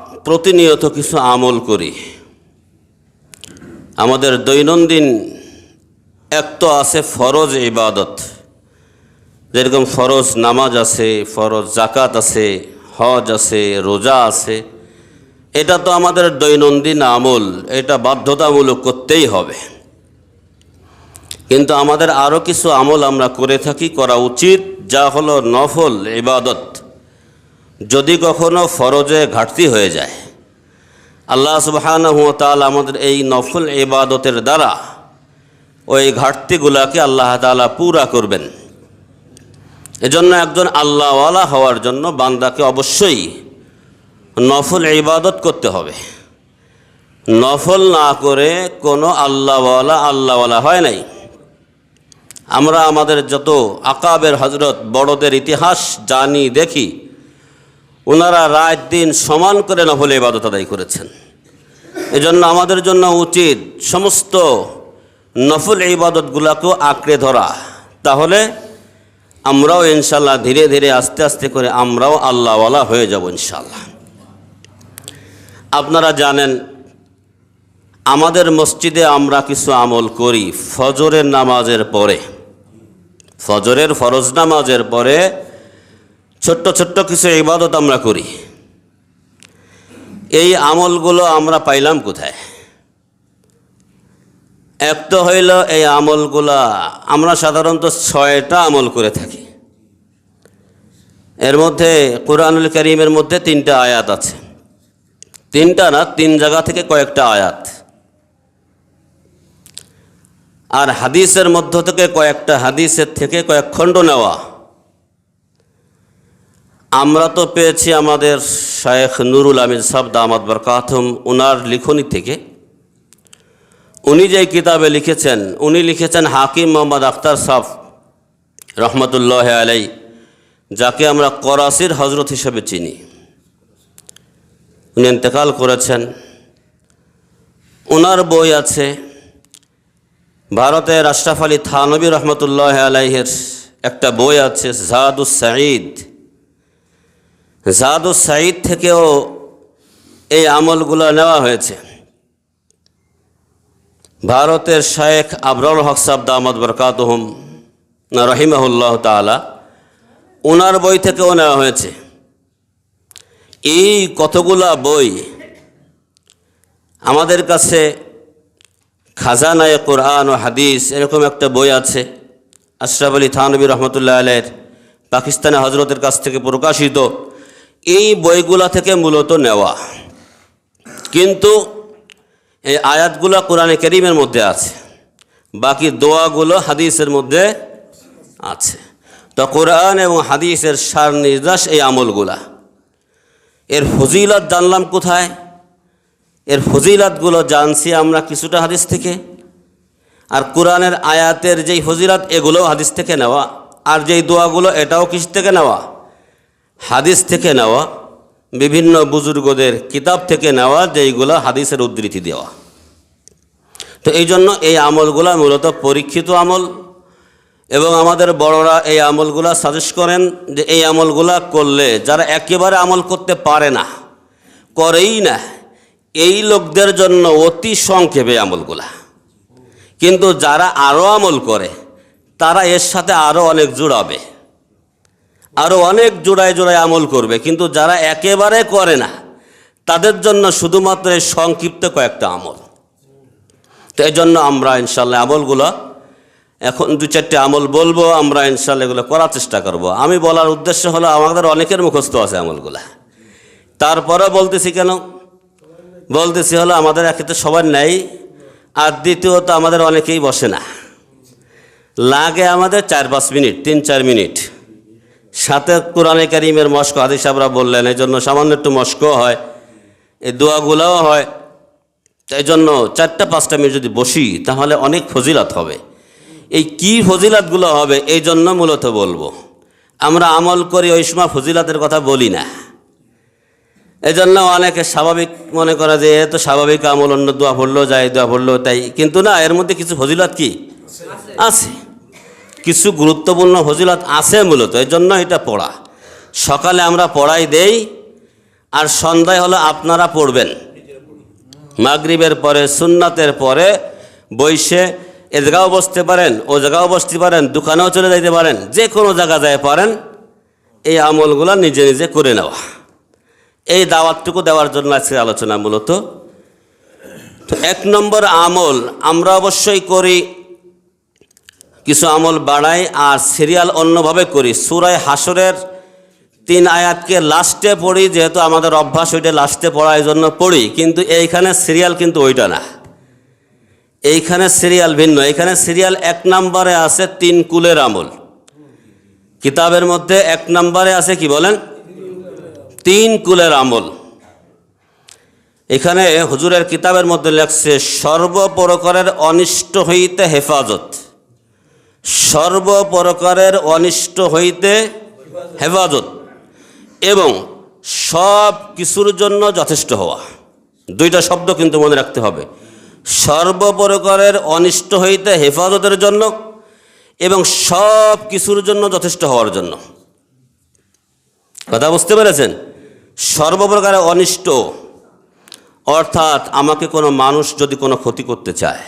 প্রতিনিয়ত কিছু আমল করি। আমাদের দৈনন্দিন এক তো আছে ফরজ ইবাদত। যেরকম ফরজ নামাজ আছে, ফরজ জাকাত আছে, হজ আছে, রোজা আছে, এটা তো আমাদের দৈনন্দিন আমল, এটা বাধ্যতামূলক করতেই হবে। কিন্তু আমাদের আরও কিছু আমল আমরা করে থাকি, করা উচিত, যা হলো নফল ইবাদত। যদি কখনো ফরজে ঘাটতি হয়ে যায়, আল্লাহ সুবহানাহু আমাদের এই নফল ইবাদতের দ্বারা ওই ঘাটতিগুলাকে আল্লাহ তাআলা পুরা করবেন। এজন্য একজন আল্লাহওয়ালা হওয়ার জন্য বান্দাকে অবশ্যই নফল ইবাদত করতে হবে। নফল না করে কোনো আল্লাহওয়ালা আল্লাহওয়ালা হয় নাই। আমরা আমাদের যত আকাবের হজরত বড়দের ইতিহাস জানি, দেখি ওনারা রাত দিন সমান করে নফল ইবাদত আদায় করেছেন। এজন্য আমাদের জন্য উচিত সমস্ত নফল ইবাদতগুলোকেও আঁকড়ে ধরা। তাহলে আমরাও ইনশাল্লাহ ধীরে ধীরে আস্তে আস্তে করে আমরাও আল্লাহওয়ালা হয়ে যাব ইনশাল্লাহ। আপনারা জানেন, আমাদের মসজিদে আমরা কিছু আমল করি, ফজরের নামাজের পরে। ফজরের ফরজ নামাজের পরে ছোট্ট ছোট্ট কিছু ইবাদত আমরা করি। এই আমলগুলো আমরা পাইলাম কোথায়? এক তো হইল এই আমলগুলা, আমরা সাধারণত ছয়টা আমল করে থাকি। এর মধ্যে কোরআনুল করিমের মধ্যে তিনটা আয়াত আছে। তিনটা না, তিন জায়গা থেকে কয়েকটা আয়াত। আর হাদিসের মধ্য থেকে কয়েকটা হাদিসের থেকে কয়েক খণ্ড নেওয়া। আমরা তো পেয়েছি আমাদের শায়েখ নুরুল আমিন সাহ দামাদ বরকাতম ওনার লিখনি থেকে। উনি যে কিতাবে লিখেছেন, উনি লিখেছেন হাকিম মোহাম্মদ আখতার সাহ রহমতুল্লাহ আলাই যাকে আমরা করাসির হজরত হিসেবে চিনি। উনি ইন্তেকাল করেছেন। ওনার বই আছে ভারতের আশরাফ আলী থানবী রহমতুল্লাহ আলাইহের একটা বই আছে জাদুস সাঈদ। জাদুস সাইদ থেকেও এই আমলগুলো নেওয়া হয়েছে। ভারতের শায়েখ আবরুল হক সাহ দামদ বরকাতহম, রহিমাহুল্লাহ তালা ওনার বই থেকেও নেওয়া হয়েছে। এই কতগুলা বই আমাদের কাছে খাজানায় কোরআন ও হাদিস এরকম একটা বই আছে, আশরাফ আলী থানবী রহমতুল্লাহ আলের পাকিস্তানে হজরতের কাছ থেকে প্রকাশিত। এই বইগুলা থেকে মূলত নেওয়া। কিন্তু এই আয়াতগুলো কোরআনে করিমের মধ্যে আছে। বাকি দোয়াগুলো হাদিসের মধ্যে আছে। তো কোরআন এবং হাদিসের সার নির্দেশ এই আমলগুলা। এর ফজিলত জানলাম কোথায়? এর ফজিলাতগুলো জানছি আমরা কিছুটা হাদিস থেকে। আর কোরআনের আয়াতের যেই ফজিলাত, এগুলোও হাদিস থেকে নেওয়া। আর যেই দোয়াগুলো, এটাও কিস থেকে নেওয়া? হাদিস থেকে নেওয়া, বিভিন্ন বুজুর্গদের কিতাব থেকে নেওয়া, যেইগুলো হাদিসের উদ্ধৃতি দেওয়া। তো এই জন্য এই আমলগুলা মূলত পরীক্ষিত আমল, এবং আমাদের বড়রা এই আমলগুলা সাজেস্ট করেন যে এই আমলগুলা করলে যারা একেবারে আমল করতে পারে না, করেই না, এই লোকদের জন্য অতি সংক্ষেপে আমলগুলা। কিন্তু যারা আরও আমল করে, তারা এর সাথে আরও অনেক জুড়াবে। আরও অনেক জোড়ায় জোড়ায় আমল করবে, কিন্তু যারা একেবারে করে না, তাদের জন্য শুধুমাত্র সংক্ষিপ্ত কয়েকটা আমল। তো এই জন্য আমরা ইনশাল্লাহ আমলগুলো, এখন দু চারটে আমল বলব, আমরা ইনশাল্লাহ এগুলো করার চেষ্টা করব। আমি বলার উদ্দেশ্য হলো, আমাদের অনেকের মুখস্থ আছে আমলগুলা। তারপরে বলতেছি কেন? বলতেছি হলো, আমাদের একে সবার নেই, আর দ্বিতীয়ত আমাদের অনেকেই বসে না। লাগে আমাদের চার পাঁচ মিনিট, তিন চার মিনিট। সাথে কোরআনে কারিমের মস্ক, হাদিস সাহরা বললেন এই জন্য সামান্য একটু মস্কও হয়, এই দোয়াগুলাও হয়। এই জন্য চারটা, পাঁচটা মিনিট যদি বসি, তাহলে অনেক ফজিলাত হবে। এই কি ফজিলাতগুলো হবে, এই জন্য মূলত বলব, আমরা আমল করি সময় ফজিলাতের কথা বলি না। এই জন্য অনেকে স্বাভাবিক মনে করে যে তো স্বাভাবিক আমল, অন্য দোয়া পড়ল যায়, দোয়া পড়ল তাই, কিন্তু না, এর মধ্যে কিছু ফজিলাত কি? আছে। কিছু গুরুত্বপূর্ণ ফজিলত আছে মূলত, এই জন্য এটা পড়া। সকালে আমরা পড়াই দেই, আর সন্ধ্যায় হলো আপনারা পড়বেন। মাগরিবের পরে, সুন্নাতের পরে বইসে এ জায়গাও বসতে পারেন ও জায়গাও বসতে পারেন দোকানেও চলে যাইতে পারেন, যে কোনো জায়গা যায় পারেন, এই আমলগুলো নিজে নিজে করে নেওয়া। এই দাওয়াতটুকু দেওয়ার জন্য আজকের আলোচনা মূলত। তো এক নম্বর আমল, আমরা অবশ্যই করি কিছু আমল বাড়াই আর সিরিয়াল অন্যভাবে করি। সুরায় হাসরের তিন আয়াতকে লাস্টে পড়ি, যেহেতু আমাদের অভ্যাস ওইটা লাস্টে পড়ার জন্য পড়ি। কিন্তু এইখানে সিরিয়াল কিন্তু ওইটা না। এইখানে সিরিয়াল ভিন্ন। এইখানে সিরিয়াল এক নম্বরে আছে তিন কুলের আমল। কিতাবের মধ্যে এক নম্বরে আছে কি বলেন? তিন কুলের আমল। এখানে হুজুরের কিতাবের মধ্যে লেখছে, সর্বপ্রকারের অনিষ্ট হইতে হেফাজত। সর্বপ্রকারের অনিষ্ট হইতে হেফাজত এবং সব কিছুর জন্য যথেষ্ট হওয়া। দুইটা শব্দ কিন্তু মনে রাখতে হবে। সর্বপ্রকারের অনিষ্ট হইতে হেফাজতের জন্য এবং সব কিছুর জন্য যথেষ্ট হওয়ার জন্য। কথা বুঝতে পেরেছেন? সর্বপ্রকারের অনিষ্ট, অর্থাৎ আমাকে কোনো মানুষ যদি কোনো ক্ষতি করতে চায়,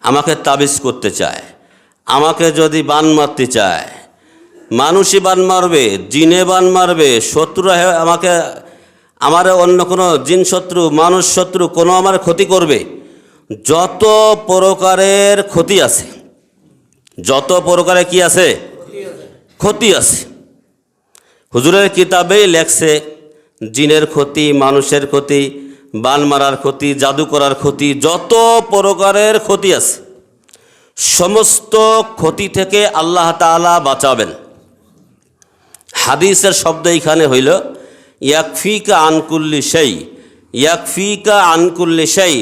আমাকে তাবিজ করতে চায় আমাকে যদি বান মারতে চায়, মানুষই বান মারবে, জিনে বান মারবে শত্রুরা আমাকে, আমার অন্য কোনো জিন শত্রু, মানুষ শত্রু, কোনো আমার ক্ষতি করবে? যত প্রকারের ক্ষতি আছে, যত প্রকারে কি আছে? ক্ষতি আছে। হুজুরের কিতাবেই লেখছে, জিনের ক্ষতি, মানুষের ক্ষতি, বান মারার ক্ষতি জাদু করার ক্ষতি, যত প্রকারের ক্ষতি আছে। সমস্ত ক্ষতি থেকে আল্লাহ তাআলা বাঁচাবেন। হাদিসের শব্দ এইখানে হইল, ইয়াকফিকা আনকুল্লি সেই ইয়াকফিকা আনকুল্লি সেই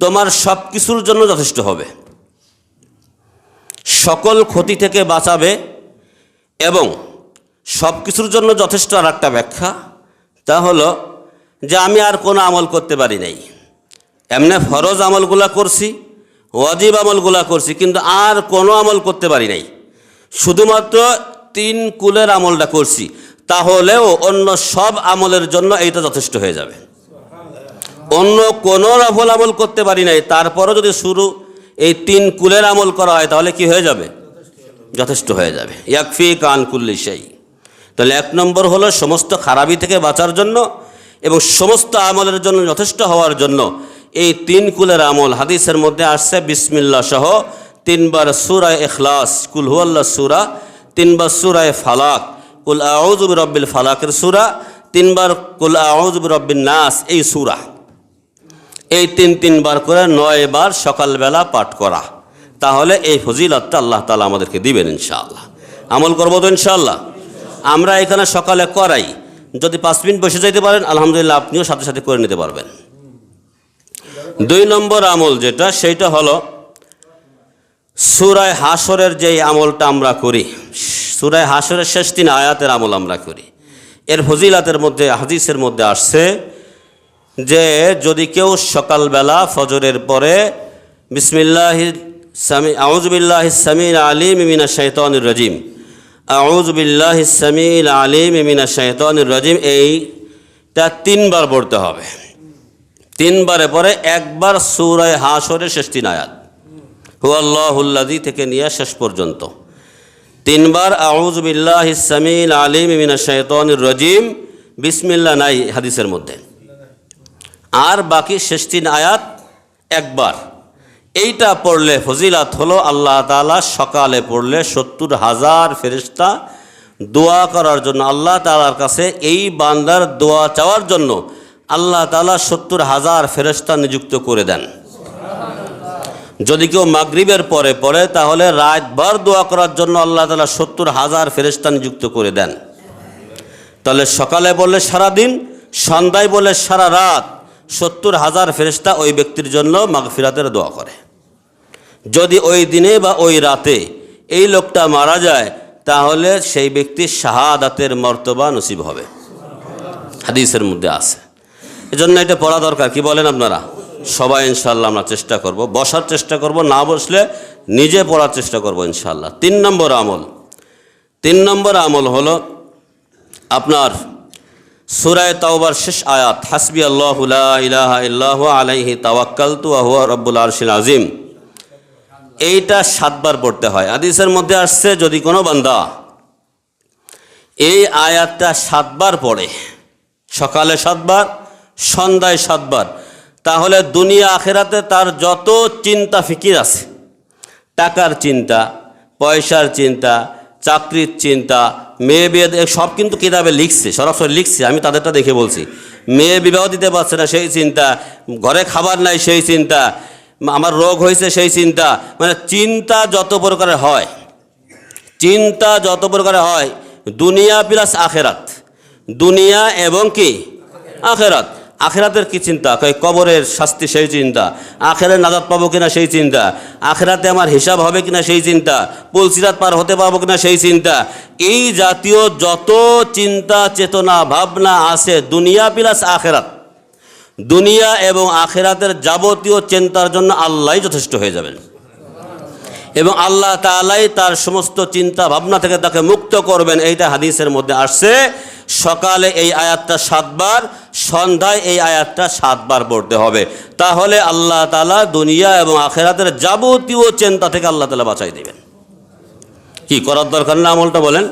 তোমার সব কিছুর জন্য যথেষ্ট হবে। সকল ক্ষতি থেকে বাঁচাবে এবং সব কিছুর জন্য যথেষ্ট আর একটা ব্যাখ্যা, তা হলো যে আমি আর কোনো আমল করতে পারি নাই। এমনি ফরজ আমলগুলা করছি ওয়াজিব আমলগুলা করছি, কিন্তু আর কোনো আমল করতে পারি নাই। শুধুমাত্র তিন কুলের আমলটা করছি, তাহলেও অন্য সব আমলের জন্য এইটা যথেষ্ট হয়ে যাবে। অন্য কোনো নফল আমল করতে পারি নাই, তারপরও যদি শুরু এই তিন কুলের আমল করা হয়, তাহলে কি হয়ে যাবে? যথেষ্ট হয়ে যাবে। ইয়াকফি কান কুল্লি সেই তাহলে এক নম্বর হলো সমস্ত খারাপি থেকে বাঁচার জন্য এবং সমস্ত আমলের জন্য যথেষ্ট হওয়ার জন্য এই তিন কুলের আমল হাদিসের মধ্যে আসছে বিসমিল্লা সহ। তিনবার সুরায় এখলাস কুল হুয়াল্লা সুরা। তিনবার সুরায় ফালাক, কুল আউজুব রব্বিল ফালাকের সুরা। তিনবার কুল আউজুব রব্বিন নাস, এই সুরা। এই তিন তিনবার করে নয় বার সকালবেলা পাঠ করা। তাহলে এই ফজিলতটা আল্লাহ তালা আমাদেরকে দিবেন ইনশাআল্লাহ। আমল করব তো ইনশাআল্লাহ? আমরা এখানে সকালে করাই। যদি পাঁচ মিনিট বসে যাইতে পারেন, আলহামদুলিল্লাহ আপনিও সাথে সাথে করে নিতে পারবেন। দুই নম্বর আমল যেটা, সেইটা হলো সুরায় হাসরের যেই আমলটা আমরা করি, সুরায় হাসরের শেষ তিন আয়াতের আমল আমরা করি। এর ফজিলাতের মধ্যে, হাদিসের মধ্যে আসছে যে, যদি কেউ সকালবেলা ফজরের পরে বিসমিল্লাহ সামি আউজবিল্লাহ সামিল আলিম মিনা শৈতানুর রাজিম আউজবিল্লাহ সামিল আলিম মিনা শৈতানুর রাজিম, এইটা তিনবার পড়তে হবে। তিনবারে পরে একবার সুরায় হাসরে শেষ তিন আয়াত হুয়াল্লাহুল্লাদি থেকে নিয়ে শেষ পর্যন্ত। তিনবার আউজবিল্লাহ সামিল আলিম মিনা শৈতানুর রাজিম। বিসমিল্লা নাই হাদিসের মধ্যে। আর বাকি শেষ আয়াত একবার। এইটা পড়লে ফজিলাত হলো আল্লাহ তালা সকালে পড়লে সত্তর হাজার ফেরিস্তা দোয়া করার জন্য আল্লাহ তালার কাছে এই বান্দার দোয়া চাওয়ার জন্য আল্লাহ তালা সত্তর হাজার ফেরেস্তা নিযুক্ত করে দেন। যদি কেউ মাগরিবের পরে পড়ে, তাহলে রাতভর দোয়া করার জন্য আল্লাহ তালা সত্তর হাজার ফেরেস্তা নিযুক্ত করে দেন। তাহলে সকালে বললে সারা দিন, সন্ধ্যায় বলে সারা রাত সত্তর হাজার ফেরেস্তা ওই ব্যক্তির জন্য মাগফিরাতের দোয়া করে। যদি ওই দিনে বা ওই রাতে এই লোকটা মারা যায়, তাহলে সেই ব্যক্তির শাহাদাতের মর্তবা নসিব হবে। হাদিসের মধ্যে আছে। এজন্য এটা পড়া দরকার। কি বলেন আপনারা? সবাই ইনশাল্লাহ আমরা চেষ্টা করব। বসার চেষ্টা করব, না বসলে নিজে পড়ার চেষ্টা করব ইনশাল্লাহ তিন নম্বর আমল। তিন নম্বর আমল হলো আপনার সুরায় তাওবার শেষ আয়াত হাসবি আল্লাহ ইলাহা ইল্লাহু আলাইহি তাওয়াক্কালতু ওয়া হুয়া রব্বুল আরশিল আজিম এইটা সাতবার পড়তে হয়। আদিসের মধ্যে আসছে, যদি কোনো বান্দা এই আয়াতটা সাতবার পড়ে, সকালে সাতবার সন্ধ্যায় সাতবার। তাহলে দুনিয়া আখেরাতে তার যত চিন্তা ফিকির আছে, টাকার চিন্তা, পয়সার চিন্তা, চাকরির চিন্তা, মেয়ে বিয়ে সব কিন্তু কিতাবে লিখছে, সরাসরি লিখছে, আমি তাদেরটা দেখে বলছি। মেয়ে বিবাহ দিতে পারছে না, সেই চিন্তা, ঘরে খাবার নাই, সেই চিন্তা, আমার রোগ হয়েছে, সেই চিন্তা। মানে চিন্তা যত প্রকারের হয়, চিন্তা যত প্রকারে হয়, দুনিয়া প্লাস আখেরাত। দুনিয়া এবং কি? আখেরাত। আখেরাতের কি চিন্তা? কই কবরের শাস্তি সেই চিন্তা। আখেরের নাজাত পাবো কিনা সেই চিন্তা। আখেরাতে আমার হিসাব হবে কিনা সেই চিন্তা। পুলসিরাত পার হতে পারব কিনা সেই চিন্তা। এই জাতীয় যত চিন্তা, চেতনা, ভাবনা আছে, দুনিয়া প্লাস আখেরাত। দুনিয়া এবং আখেরাতের যাবতীয় চিন্তার জন্য আল্লাহ যথেষ্ট হয়ে যাবেন। এবং আল্লাহ তালাই তার সমস্ত চিন্তা ভাবনা থেকে তাকে মুক্ত করবেন। এইটা হাদিসের মধ্যে আসছে। সকালে এই আয়াতটা সাতবার, সন্ধ্যায় এই আয়াতটা সাতবার পড়তে হবে। তাহলে আল্লাহ তালা দুনিয়া এবং আখেরাতের যাবতীয় চিন্তা থেকে আল্লাহ তালা বাঁচাই দেবেন। কি করার দরকার না আমলটা বলেন?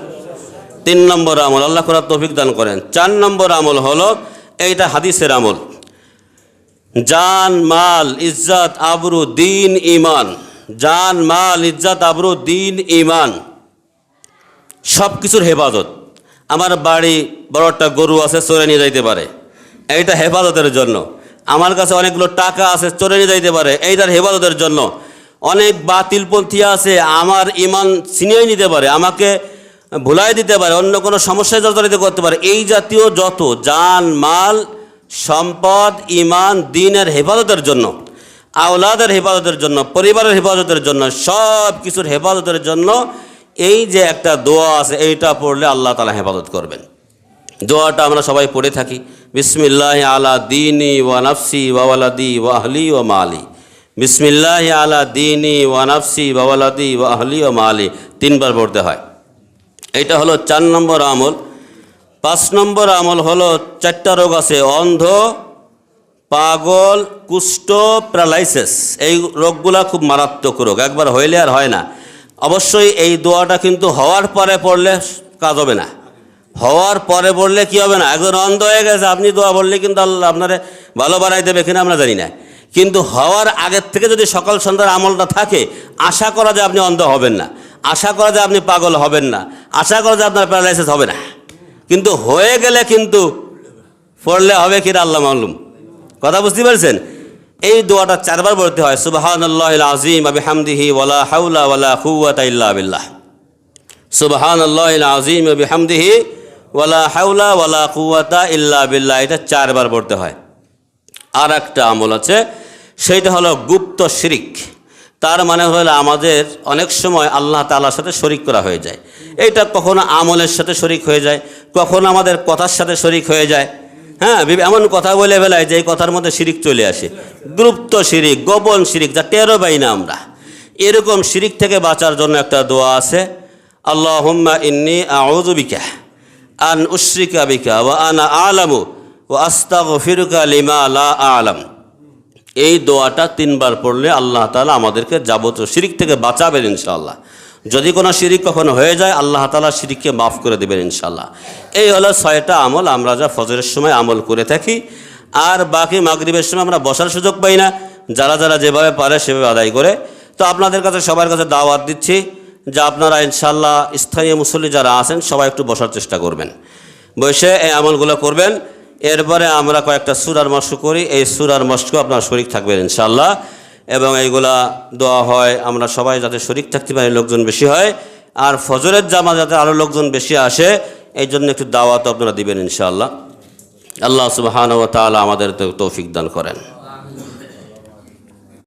তিন নম্বর আমল, আল্লাহ করার তৌফিক দান করেন। চার নম্বর আমল হলো এইটা হাদিসের আমল। জান, মাল, ইজ্জাত, আবরু, দিন ইমান জান, মাল, ইজ্জাত, আবরু, দিন ইমান সব কিছুর হেফাজত। আমার বাড়ি বড় একটা গরু আছে, চোরে নিয়ে যাইতে পারে। এইটা হেফাজতের জন্য। আমার কাছে অনেকগুলো টাকা আছে, চোরে নিয়ে যাইতে পারে। এইটার হেফাজতের জন্য। অনেক বাতিলপন্থী আছে, আমার ইমান ছিনিয়ে নিতে পারে, আমাকে ভুলাই দিতে পারে, অন্য কোনো সমস্যায় জড়িত করতে পারে। এই জাতীয় যত জান, মাল, সম্পদ ইমান দিনের হেফাজতের জন্য। আওলাদের হেফাজতের জন্য, পরিবারের হেফাজতের জন্য সব কিছুর হেফাজতের জন্য এই যে একটা দোয়া আছে, এইটা পড়লে আল্লাহ তালা হেফাজত করবেন। দোয়াটা আমরা সবাই পড়ে থাকি। বিসমিল্লাহ আলা দিনী ওয়া নাফসি ওয়ালাদি ওয়াহলি ও মালি। বিসমিল্লাহ আলা দিনী ওয়া নাফসি ওয়ালাদি ওয়াহলি ও মালি। তিনবার পড়তে হয়। এটা হলো চার নম্বর আমল। পাঁচ নম্বর আমল হলো, চারটা রোগ আছে, অন্ধ পাগল, কুষ্ঠ, প্যারালাইসিস, এই রোগগুলা খুব মারাত্মক রোগ। একবার হইলে আর হয় না। অবশ্যই এই দোয়াটা কিন্তু হওয়ার পরে পড়লে কাজ হবে না। হওয়ার পরে পড়লে কি হবে না? একজন অন্ধ হয়ে গেছে, আপনি দোয়া বললে কিন্তু আল্লাহ আপনারে ভালো বানাই দেবে কিনা আমরা জানি না। কিন্তু হওয়ার আগের থেকে যদি সকাল সন্ধ্যার আমলটা থাকে, আশা করা যায় আপনি অন্ধ হবেন না। আশা করা যায় আপনি পাগল হবেন না। আশা করা যায় আপনার প্যারালাইসিস হবে না। কিন্তু হয়ে গেলে কিন্তু পড়লে হবে কিনা আল্লাহ মালুম। কথা বুঝতে পারছেন? এই দোয়াটা চারবার বলতে হয় সুবাহান আল্লাহ আজিম আবি হামদিহি ওয়ালা হাউলা ইল্লা বিল্লাহ। সুবাহান আল্লাহ আজিম হামদিহি ওয়ালা হাউলা ওয়ালা কুয়াতা ইল্লা বিল্লাহ। এটা চারবার পড়তে হয়। আর একটা আমল আছে, সেইটা হলো গুপ্ত শিরিক। তার মানে হলো আমাদের অনেক সময় আল্লাহ তালার সাথে শরিক করা হয়ে যায়। এইটা কখনো আমলের সাথে শরিক হয়ে যায়, কখনো আমাদের কথার সাথে শরিক হয়ে যায়। হ্যাঁ এমন কথা বলে বেলায় যে এই কথার মধ্যে শিরিক চলে আসে। গুপ্ত শিরিক, গোপন শিরিক, যা টেরো পাই না আমরা। এরকম শিরিক থেকে বাঁচার জন্য একটা দোয়া আছে আল্লাহ হুম্মা ইন্নি আউজুবিকা আন উশ্রিকা বিকা ওয়া আনা আলামু ও আস্তাগ ফিরুকা লিমা লা আলাম। এই দোয়াটা তিনবার পড়লে আল্লাহ তালা আমাদেরকে যাবতীয় শিরিক থেকে বাঁচাবেন ইনশাআল্লাহ। যদি কোনো শিরিক কখনো হয়ে যায়, আল্লাহ তালা শিরিককে মাফ করে দেবেন ইনশাল্লাহ এই হলো ছয়টা আমল, আমরা যা ফজরের সময় আমল করে থাকি, আর বাকি মাগরিবের সময় আমরা বসার সুযোগ পাই না। যারা যারা যেভাবে পারে সেভাবে আদায় করে। তো আপনাদের কাছে, সবার কাছে দাওয়াত দিচ্ছি যে আপনারা ইনশাল্লাহ স্থানীয় মুসল্লি যারা আছেন, সবাই একটু বসার চেষ্টা করবেন। বসে এই আমলগুলো করবেন। এরপরে আমরা কয়েকটা সুরার মস্ক করি। এই সুরার মস্কও আপনার শরিক থাকবেন ইনশাল্লাহ এবং এইগুলা দোয়া হয়, আমরা সবাই যাতে শরিক থাকতে পারি, লোকজন বেশি হয়। আর ফজরের জামা যাতে আরও লোকজন বেশি আসে, এই জন্য একটু দাওয়াত আপনারা দিবেন ইনশাআল্লাহ। আল্লাহ সুবাহান ও তাআলা আমাদের তৌফিক দান করেন।